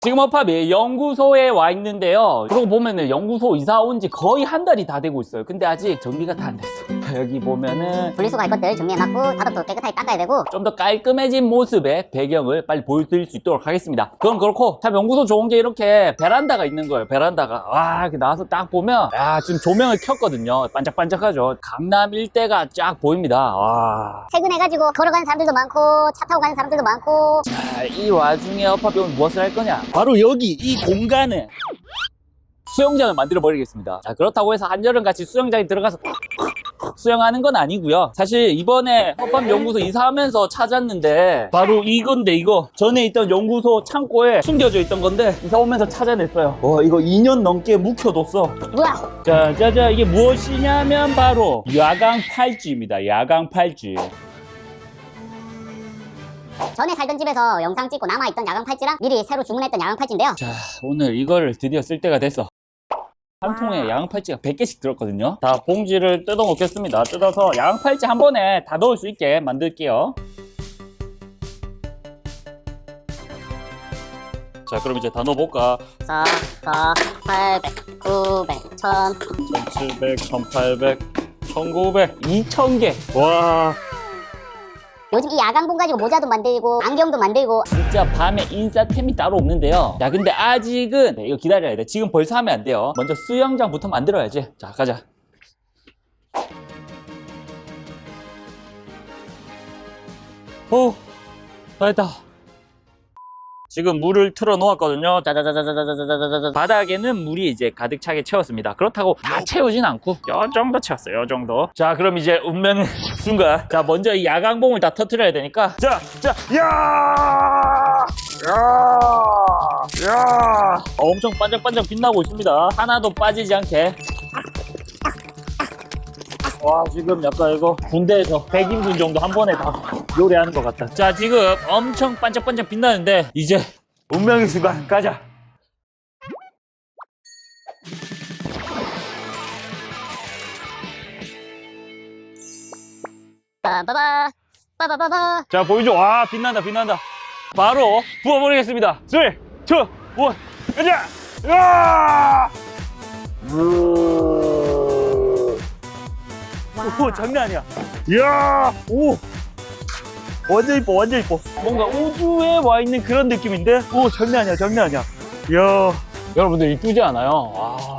지금 어팝이 연구소에 와 있는데요. 그러고 보면은 연구소 이사 온 지 거의 한 달이 다 되고 있어요. 근데 아직 정리가 다 안 됐어. 여기 보면은 분리수거 할 것들 정리해놨고 바닥도 깨끗하게 닦아야 되고 좀 더 깔끔해진 모습의 배경을 빨리 보여드릴 수 있도록 하겠습니다. 그건 그렇고 참 연구소 좋은 게 이렇게 베란다가 있는 거예요. 베란다가 와 이렇게 나와서 딱 보면 야 지금 조명을 켰거든요. 반짝반짝하죠. 강남 일대가 쫙 보입니다. 와. 퇴근해가지고 걸어가는 사람들도 많고 차 타고 가는 사람들도 많고 자, 이 와중에 오늘 무엇을 할 거냐? 바로 여기 이 공간에 수영장을 만들어 버리겠습니다. 자, 그렇다고 해서 한여름 같이 수영장에 들어가서 수영하는 건 아니고요. 사실 이번에 허팝 연구소 이사하면서 찾았는데 바로 이건데 이거 전에 있던 연구소 창고에 숨겨져 있던 건데 이사 오면서 찾아냈어요. 와 이거 2년 넘게 묵혀뒀어. 뭐야 자, 자, 자 이게 무엇이냐면 바로 야광 팔찌입니다. 야광 팔찌. 전에 살던 집에서 영상 찍고 남아있던 야광 팔찌랑 미리 새로 주문했던 야광 팔찌인데요 자, 오늘 이거를 드디어 쓸 때가 됐어. 한 통에 양팔찌가 100개씩 들었거든요. 다 봉지를 뜯어 놓겠습니다. 뜯어서 양팔찌 한 번에 다 넣을 수 있게 만들게요. 자, 그럼 이제 다 넣어볼까? 4, 4, 800, 900, 1000 1700, 1800, 1900, 2000개. 와, 요즘 이 야광봉 가지고 모자도 만들고 안경도 만들고 진짜 밤에 인싸템이 따로 없는데요. 야, 근데 아직은 네, 이거 기다려야 돼. 지금 벌써 하면 안 돼요. 먼저 수영장부터 만들어야지. 자, 가자. 오, 다 했다. 지금 물을 틀어 놓았거든요. 짜자자자자자자자자. 바닥에는 물이 이제 가득 차게 채웠습니다. 그렇다고 다 채우진 않고 요 정도 채웠어요. 요 정도. 자, 그럼 이제 운명의 순간. 자, 먼저 이 야광봉을 다 터트려야 되니까. 자, 자, 야! 야! 야! 어, 엄청 반짝반짝 빛나고 있습니다. 하나도 빠지지 않게. 와 지금 약간 이거 군대에서 100인분 정도 한 번에 다 요리하는 것 같다 자 지금 엄청 반짝반짝 빛나는데 이제 운명의 순간 가자 빠바바 빠바바바 자 보이죠? 와 빛난다 빛난다. 바로 부어버리겠습니다. 3 2 1 가자! 야! 오 장난 아니야. 이야! 오! 완전 이뻐 완전 이뻐 뭔가 우주에 와 있는 그런 느낌인데? 오 장난 아니야 장난 아니야. 이야. 여러분들 이쁘지 않아요. 와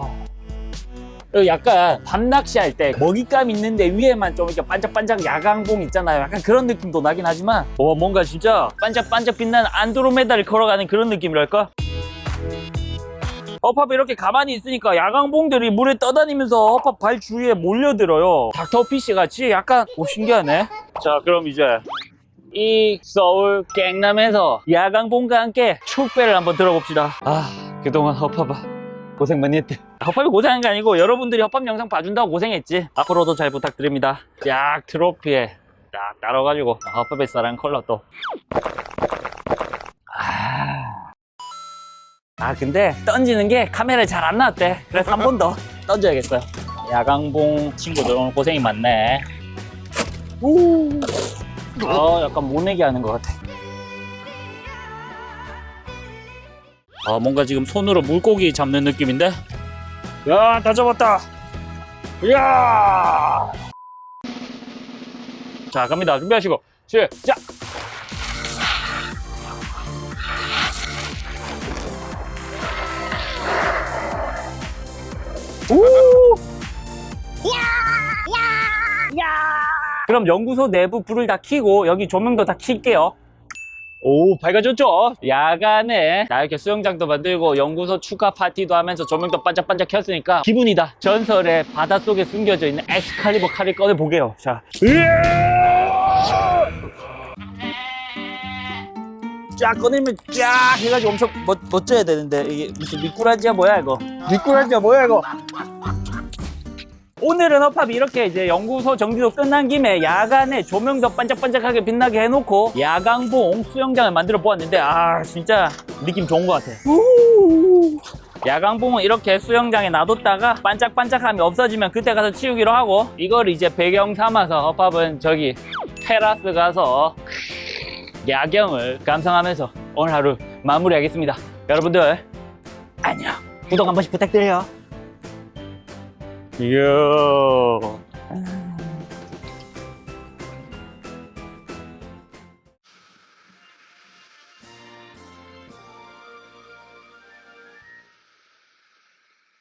그리고 약간 밤낚시 할 때 먹잇감 있는데 위에만 좀 이렇게 반짝반짝 야광봉 있잖아요 약간 그런 느낌도 나긴 하지만 와 뭔가 진짜 반짝반짝 빛나는 안드로메다를 걸어가는 그런 느낌이랄까 허팝이 이렇게 가만히 있으니까 야광봉들이 물에 떠다니면서 허팝 발 주위에 몰려들어요. 닥터피쉬 같이 약간 오 신기하네. 자 그럼 이제 이 서울 갱남에서 야광봉과 함께 축배를 한번 들어봅시다. 아 그동안 허팝아 고생 많이 했대. 허팝이 고생한 게 아니고 여러분들이 허팝 영상 봐준다고 고생했지. 앞으로도 잘 부탁드립니다. 쫙 트로피에 딱 따라가지고 허팝의 사랑 컬러 또. 아. 아 근데 던지는 게 카메라에 잘 안 나왔대 그래서 한 번 더 던져야겠어요 야광봉 친구들 오늘 고생이 많네 우. 어 약간 모내기 하는 것 같아 아 뭔가 지금 손으로 물고기 잡는 느낌인데? 야 다 잡았다. 이야! 자 갑니다. 준비하시고. 시작! 오! 그럼 연구소 내부 불을 다 켜고 여기 조명도 다 켤게요. 오 밝아졌죠? 야간에 나 이렇게 수영장도 만들고 연구소 축하 파티도 하면서 조명도 반짝반짝 켰으니까 기분이다. 전설의 바닷속에 숨겨져 있는 엑스칼리버 칼을 꺼내보게요. 자. 으아! 쫙 꺼내면 쫙 해가지고 엄청 멋, 멋져야 되는데 이게 무슨 미꾸라지야 뭐야 이거 미꾸라지야 뭐야 이거 오늘은 허팝이 이렇게 이제 연구소 정비도 끝난 김에 야간에 조명도 반짝반짝하게 빛나게 해놓고 야광봉 수영장을 만들어 보았는데 아 진짜 느낌 좋은 것 같아. 야광봉은 이렇게 수영장에 놔뒀다가 반짝반짝함이 없어지면 그때 가서 치우기로 하고 이걸 이제 배경 삼아서 허팝은 저기 테라스 가서 야경을 감상하면서 오늘 하루 마무리하겠습니다. 여러분들 안녕. 구독 한 번씩 부탁드려요. 이야.